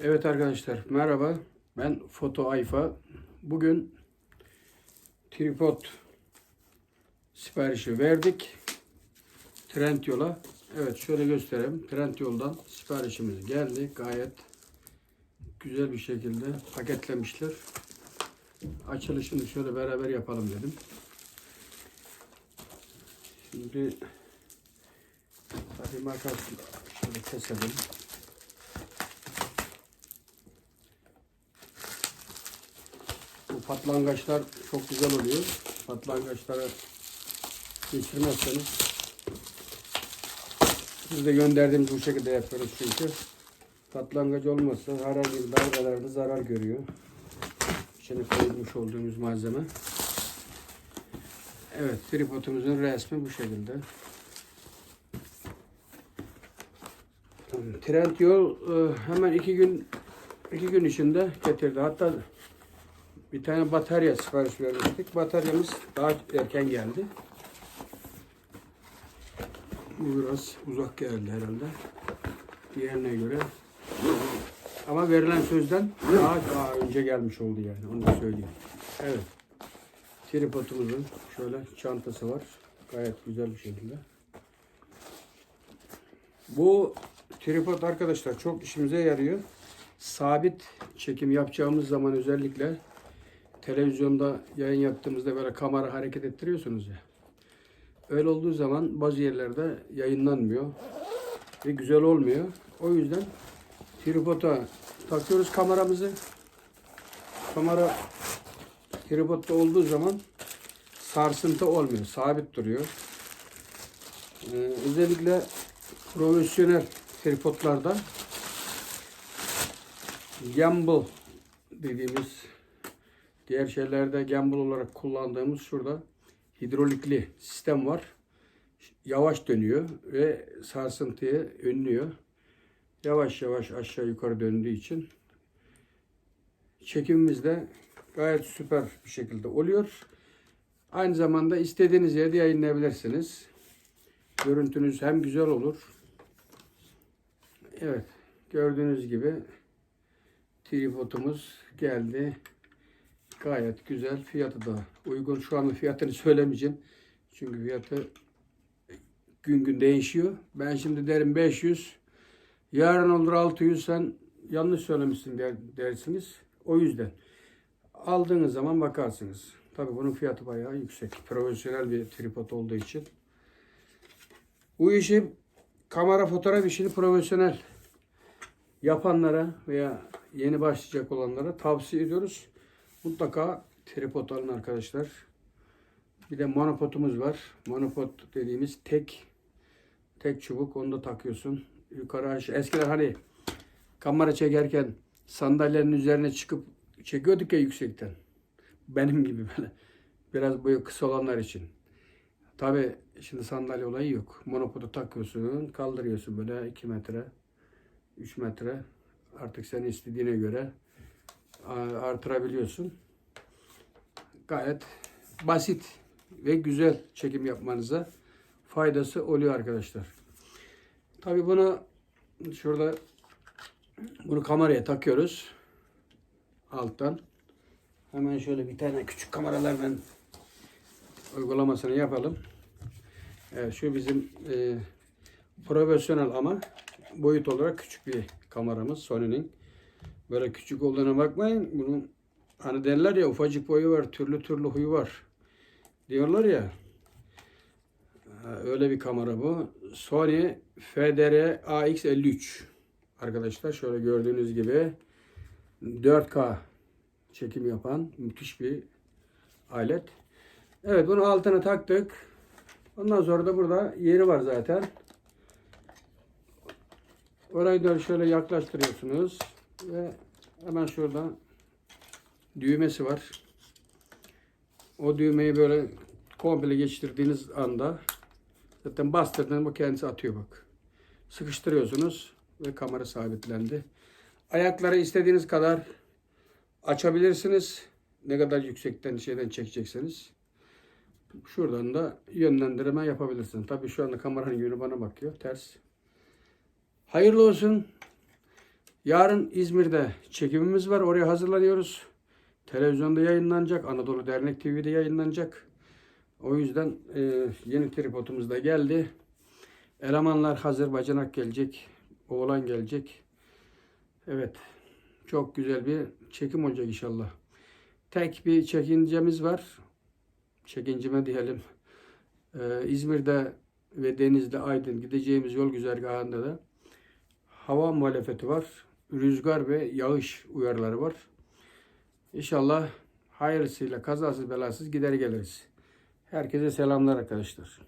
Evet arkadaşlar merhaba. Ben Foto Ayfa. Bugün tripod siparişi verdik. Trendyol'a. Evet şöyle göstereyim. Trendyol'dan siparişimiz geldi. Gayet güzel bir şekilde paketlemişler. Açılışını şöyle beraber yapalım dedim. Şimdi tabii makas şöyle keselim. Patlangaçlar çok güzel oluyor. Patlangaçları geçirmezseniz biz de gönderdiğimiz bu şekilde yapıyoruz çünkü. Patlangaç olmazsa herhangi bir darbelerde zarar görüyor. İçine koyulmuş olduğumuz malzeme. Evet, tripodumuzun resmi bu şekilde. Trendyol e, hemen iki gün iki gün içinde getirdi. Hatta bir tane batarya sipariş vermiştik. Bataryamız daha erken geldi. Bu biraz uzak geldi herhalde. Diğerine göre. Ama verilen sözden daha, daha önce gelmiş oldu yani. Onu da söyleyeyim. Evet. Tripodumuzun şöyle çantası var. Gayet güzel bir şekilde. Bu tripod arkadaşlar çok işimize yarıyor. Sabit çekim yapacağımız zaman özellikle televizyonda yayın yaptığımızda böyle kamera hareket ettiriyorsunuz ya. Öyle olduğu zaman bazı yerlerde yayınlanmıyor ve güzel olmuyor. O yüzden tripoda takıyoruz kameramızı. Kamera tripodda olduğu zaman sarsıntı olmuyor, sabit duruyor. Ee, özellikle profesyonel tripodlarda gimbal dediğimiz diğer şeylerde gimbal olarak kullandığımız şurada hidrolikli sistem var. Yavaş dönüyor ve sarsıntıyı önlüyor. Yavaş yavaş aşağı yukarı döndüğü için çekimimiz de gayet süper bir şekilde oluyor. Aynı zamanda istediğiniz yerde yayınlayabilirsiniz. Görüntünüz hem güzel olur. Evet. Gördüğünüz gibi tripodumuz geldi. Gayet güzel. Fiyatı da uygun. Şu anda fiyatını söylemeyeceğim. Çünkü fiyatı gün gün değişiyor. Ben şimdi derim 500. Yarın olur 600. Sen yanlış söylemişsin der, dersiniz. O yüzden aldığınız zaman bakarsınız. Tabii bunun fiyatı bayağı yüksek. Profesyonel bir tripod olduğu için. Bu işi kamera fotoğraf işini profesyonel yapanlara veya yeni başlayacak olanlara tavsiye ediyoruz. Mutlaka tripod alın arkadaşlar. Bir de monopodumuz var. Monopod dediğimiz tek tek çubuk onu da takıyorsun. Yukarı aşağı. Eskiden hani kamera çekerken sandalyenin üzerine çıkıp çekiyorduk ya yüksekten. Benim gibi böyle. Biraz boyu kısa olanlar için. Tabi şimdi sandalye olayı yok. Monopodu takıyorsun, kaldırıyorsun böyle 2 metre, 3 metre. Artık sen istediğine göre artırabiliyorsun. Gayet basit ve güzel çekim yapmanıza faydası oluyor arkadaşlar. Tabi bunu şurada bunu kameraya takıyoruz. Alttan. Hemen şöyle bir tane küçük kameralardan uygulamasını yapalım. Evet, şu bizim e, profesyonel ama boyut olarak küçük bir kameramız Sony'nin. Böyle küçük olduğuna bakmayın. Bunun hani derler ya ufacık boyu var, türlü türlü huyu var. Diyorlar ya. Öyle bir kamera bu. Sony FDR AX53. Arkadaşlar şöyle gördüğünüz gibi 4K çekim yapan müthiş bir alet. Evet bunu altına taktık. Ondan sonra da burada yeri var zaten. Orayı da şöyle yaklaştırıyorsunuz ve hemen şurada düğmesi var. O düğmeyi böyle komple geçirdiğiniz anda zaten bastırdığınız bu kendisi atıyor bak. Sıkıştırıyorsunuz ve kamera sabitlendi. Ayakları istediğiniz kadar açabilirsiniz. Ne kadar yüksekten şeyden çekecekseniz. Şuradan da yönlendirme yapabilirsiniz. Tabii şu anda kameranın yönü bana bakıyor. Ters. Hayırlı olsun. Yarın İzmir'de çekimimiz var. Oraya hazırlanıyoruz. Televizyonda yayınlanacak. Anadolu Dernek TV'de yayınlanacak. O yüzden e, yeni tripodumuz da geldi. Elemanlar hazır. Bacanak gelecek. Oğlan gelecek. Evet. Çok güzel bir çekim olacak inşallah. Tek bir çekincemiz var. Çekincime diyelim. Ee, İzmir'de ve Denizli, Aydın gideceğimiz yol güzergahında da hava muhalefeti var. Rüzgar ve yağış uyarıları var. İnşallah hayırlısıyla kazasız belasız gider geliriz. Herkese selamlar arkadaşlar.